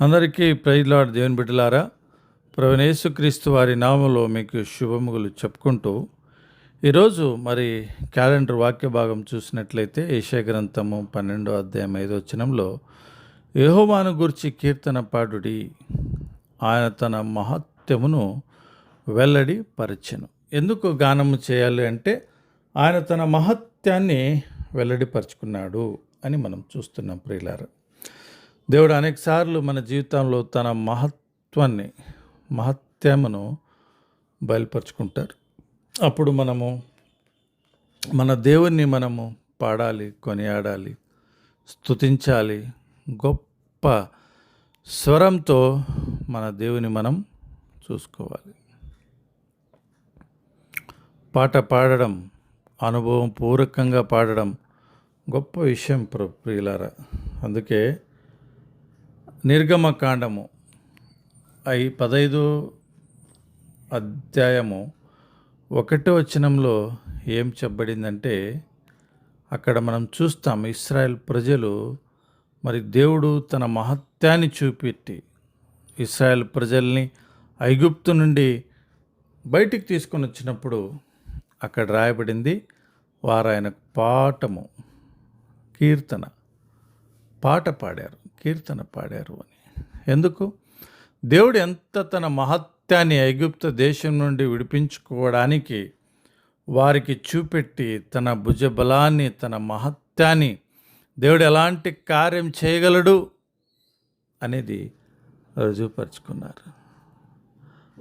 అందరికీ ప్రైజ్లాడ్ దేవుని బిడ్డలారా ప్రవణేశుక్రీస్తు వారి నామంలో మీకు శుభముగులు చెప్పుకుంటూ ఈరోజు మరి క్యాలెండర్ వాక్య భాగం చూసినట్లయితే ఏషియా గ్రంథము పన్నెండో అధ్యాయం ఐదో వచనంలో యహోమాను గురించి కీర్తన పాడుడి ఆయన తన మహత్యమును వెల్లడి పరిచెను. ఎందుకు గానము చేయాలి అంటే ఆయన తన మహత్యాన్ని వెల్లడిపరుచుకున్నాడు అని మనం చూస్తున్నాం ప్రియులారా. దేవుడు అనేకసార్లు మన జీవితంలో తన మహత్వాన్ని మహత్యమును బయలుపరుచుకుంటారు అప్పుడు మనము మన దేవుణ్ణి మనము పాడాలి కొనియాడాలి స్తుతించాలి గొప్ప స్వరంతో మన దేవుని మనం చూసుకోవాలి. పాట పాడడం అనుభవం పూర్వకంగా పాడడం గొప్ప విషయం ప్రియులారా. అందుకే నిర్గమకాండము ఐ పదైదు అధ్యాయము ఒకటో వచనంలో ఏం చెప్పబడిందంటే అక్కడ మనం చూస్తాం ఇస్రాయెల్ ప్రజలు మరి దేవుడు తన మహత్యాన్ని చూపెట్టి ఇస్రాయెల్ ప్రజల్ని ఐగుప్తు నుండి బయటికి తీసుకొని వచ్చినప్పుడు అక్కడ రాయబడింది వారు ఆయనకు పాఠము కీర్తన పాట పాడారు. కీర్తన పాడారు అని. ఎందుకు? దేవుడు ఎంత తన మహత్యాన్ని ఐగుప్త దేశం నుండి విడిపించుకోవడానికి వారికి చూపెట్టి తన భుజబలాన్ని తన మహత్యాన్ని దేవుడు ఎలాంటి కార్యం చేయగలడు అనేది రుజువుపరుచుకున్నారు.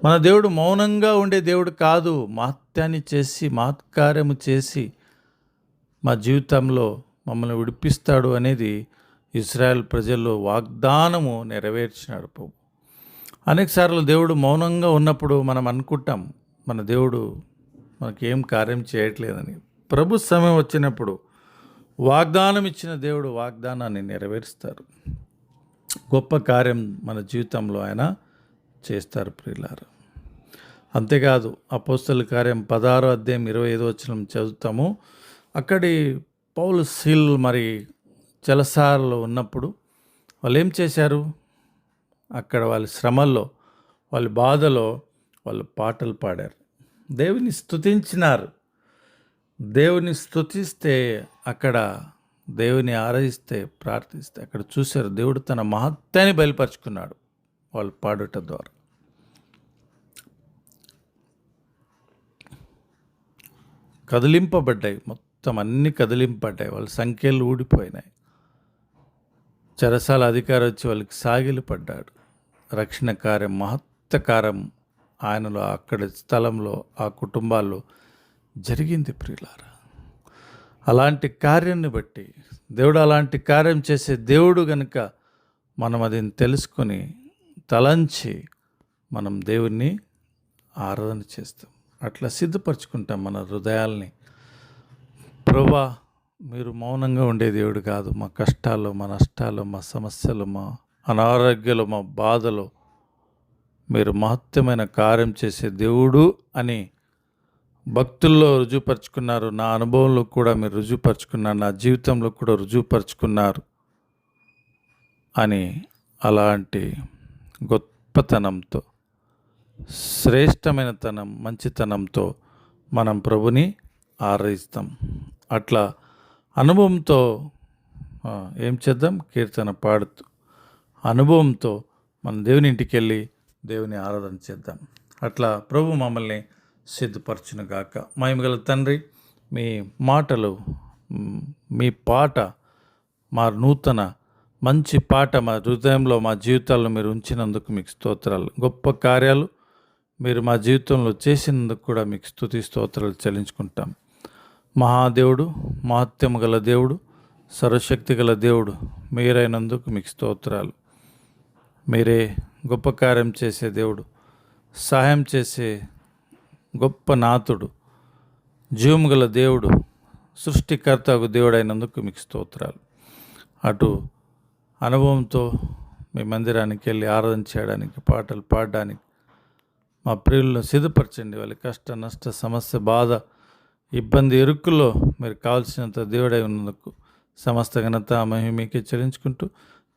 మన దేవుడు మౌనంగా ఉండే దేవుడు కాదు. మహత్యాన్ని చేసి మహత్కార్యము చేసి మా జీవితంలో మమ్మల్ని విడిపిస్తాడు అనేది ఇస్రాయల్ ప్రజల్లో వాగ్దానము నెరవేర్చినాడు ప్రభు. అనేకసార్లు దేవుడు మౌనంగా ఉన్నప్పుడు మనం అనుకుంటాం మన దేవుడు మనకేం కార్యం చేయట్లేదని. ప్రభు సమయం వచ్చినప్పుడు వాగ్దానం ఇచ్చిన దేవుడు వాగ్దానాన్ని నెరవేరుస్తారు. గొప్ప కార్యం మన జీవితంలో ఆయన చేస్తారు ప్రియులారు. అంతేకాదు అపోస్తల కార్యం పదహారో అధ్యాయం ఇరవై ఐదో వచ్చిన చదువుతాము. అక్కడి పౌలు సీల్ మరి జలసారలో ఉన్నప్పుడు వాళ్ళు ఏం చేశారు? అక్కడ వాళ్ళ శ్రమల్లో వాళ్ళ బాధలో వాళ్ళు పాటలు పాడారు. దేవుని స్థుతించినారు దేవుని స్థుతిస్తే అక్కడ దేవుని ఆరాధిస్తే ప్రార్థిస్తే అక్కడ చూశారు దేవుడు తన మహత్యాన్ని బయలుపరుచుకున్నాడు వాళ్ళు పాడుట ద్వారా. కదిలింపబడ్డాయి. మొత్తం అన్ని కదిలింపబడ్డాయి. వాళ్ళ సంఖ్యలు ఊడిపోయినాయి. చెరసాల అధికారి వచ్చి వాళ్ళకి సాగిలి పడ్డాడు. రక్షణ కార్యం మహత్తకారం ఆయనలో అక్కడ స్థలంలో ఆ కుటుంబాల్లో జరిగింది ప్రియులారా. అలాంటి కార్యాన్ని బట్టి దేవుడు అలాంటి కార్యం చేసే దేవుడు గనుక మనం అది తెలుసుకొని తలంచి మనం దేవుణ్ణి ఆరాధన చేస్తాం. అట్లా సిద్ధపరచుకుంటాం మన హృదయాల్ని. ప్రభా మీరు మౌనంగా ఉండే దేవుడు కాదు. మా కష్టాలు మా నష్టాలు మా సమస్యలు మా అనారోగ్యాలు మా బాధలు మీరు మహత్యమైన కార్యం చేసే దేవుడు అని భక్తుల్లో రుజువుపరుచుకున్నారు. నా అనుభవంలో కూడా మీరు రుజువుపరుచుకున్నారు. నా జీవితంలో కూడా రుజువుపరుచుకున్నారు అని అలాంటి గొప్పతనంతో శ్రేష్టమైన తనం మంచితనంతో మనం ప్రభుని ఆరాధిస్తాం. అట్లా అనుభవంతో ఏం చేద్దాం? కీర్తన పాడుతూ అనుభవంతో మన దేవుని ఇంటికి వెళ్ళి దేవుని ఆరాధన చేద్దాం. అట్లా ప్రభు మమ్మల్ని సిద్ధపరచును గాక. మహిమగల తండ్రి మీ మాటలు మీ పాట మా నూతన మంచి పాట మా హృదయంలో మా జీవితాల్లో మీరు ఉంచినందుకు మీకు స్తోత్రాలు. గొప్ప కార్యాలు మీరు మా జీవితంలో చేసినందుకు కూడా మీకు స్తుతి స్తోత్రాలు చెల్లించుకుంటాం. మహాదేవుడు మహత్యము గల దేవుడు సర్వశక్తి గల దేవుడు మీరైనందుకు మీకు స్తోత్రాలు. మీరే గొప్ప కార్యం చేసే దేవుడు సహాయం చేసే గొప్ప నాథుడు జీవము గల దేవుడు సృష్టికర్తకు దేవుడైనందుకు మీకు స్తోత్రాలు. అటు అనుభవంతో మీ మందిరానికి వెళ్ళి ఆరాధన చేయడానికి పాటలు పాడడానికి మా ప్రియులను సిద్ధపరచండి. వాళ్ళ కష్ట నష్ట సమస్య బాధ ఇబ్బంది ఇరుక్కుల్లో మీరు కావాల్సినంత దేవుడై ఉన్నందుకు సమస్త ఘనత మహిమీకి చెల్లించుకుంటూ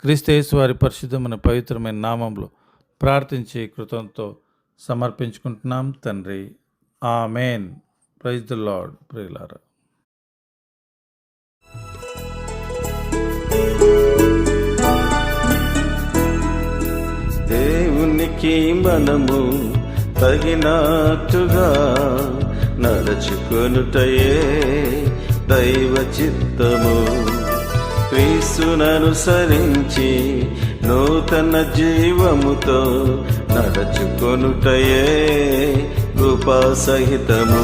క్రీస్తయేసు వారి పరిశుద్ధమైన పవిత్రమైన నామంలో ప్రార్థించి కృతంతో సమర్పించుకుంటున్నాం. తండ్రి ఆ మెయిన్ ప్రైజ్ ద లార్డ్. ప్రియులారా. దేవునికి మనము తగినట్టుగా నడుచుకొనుటయే దైవ చిత్తము క్రీస్తుననుసరించి నూతన జీవముతో నడుచుకొనుటయే కృపా సహితము